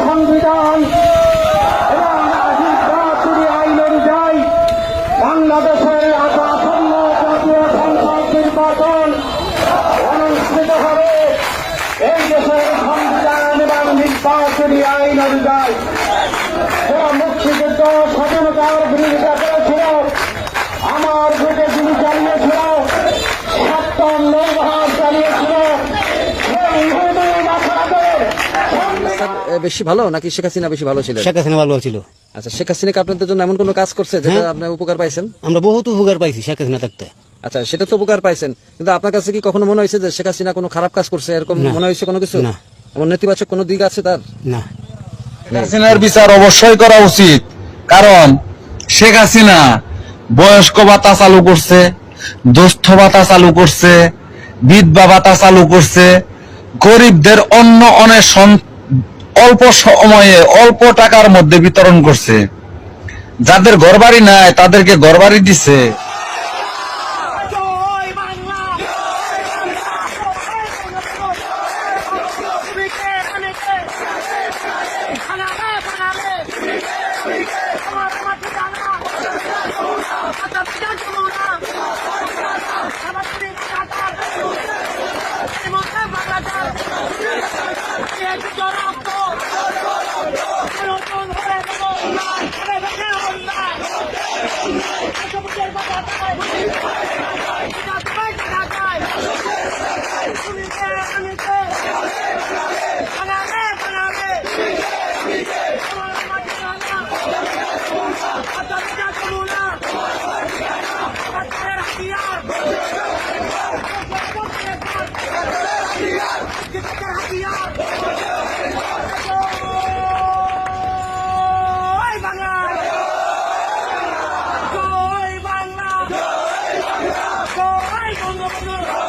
সংবিধান এবং আইন অনুযায়ী বাংলাদেশের আসন্ন জাতীয় সংসদ নির্বাচন অনুষ্ঠিত হবে। এই দেশের সংবিধান এবং নির্বাচনী আইন অনুযায়ী মুক্তিযুদ্ধ স্বাধীনতার বিরোধিতা বেশি ভালো? নাকি শেখ হাসিনা বেশি ভালো ছিলেন? শেখ হাসিনা ভালো ছিল। আচ্ছা শেখ হাসিনা কি আপনাদের জন্য এমন কোনো কাজ করছে যেটা হ্যাঁ। আপনি উপকার পাইছেন? আমরা বহুত উপকার পাইছি শেখ হাসিনা থাকতে। আচ্ছা সেটা তো উপকার পাইছেন। কিন্তু আপনার কাছে কি কখনো মনে হয়েছে যে শেখ হাসিনা কোনো খারাপ কাজ করছে? এরকম মনে হয়েছে কোনো কিছু? না। এমন নেতিবাচক কোনো দিক আছে তার? না। হাসিনার বিচার অবশ্যই করা উচিত। কারণ শেখ হাসিনা বয়স্ক ভাতা চালু করছে দুস্থ ভাতা চালু করছে বিধবা ভাতা চালু করছে গরিবদের অন্য অনেক সন- অল্প সময়ে অল্প টাকার মধ্যে বিতরণ করছে। যাদের ঘরবাড়ি নাই তাদেরকে ঘরবাড়ি দিছে। বাংলাদেশ। Bundeswehr!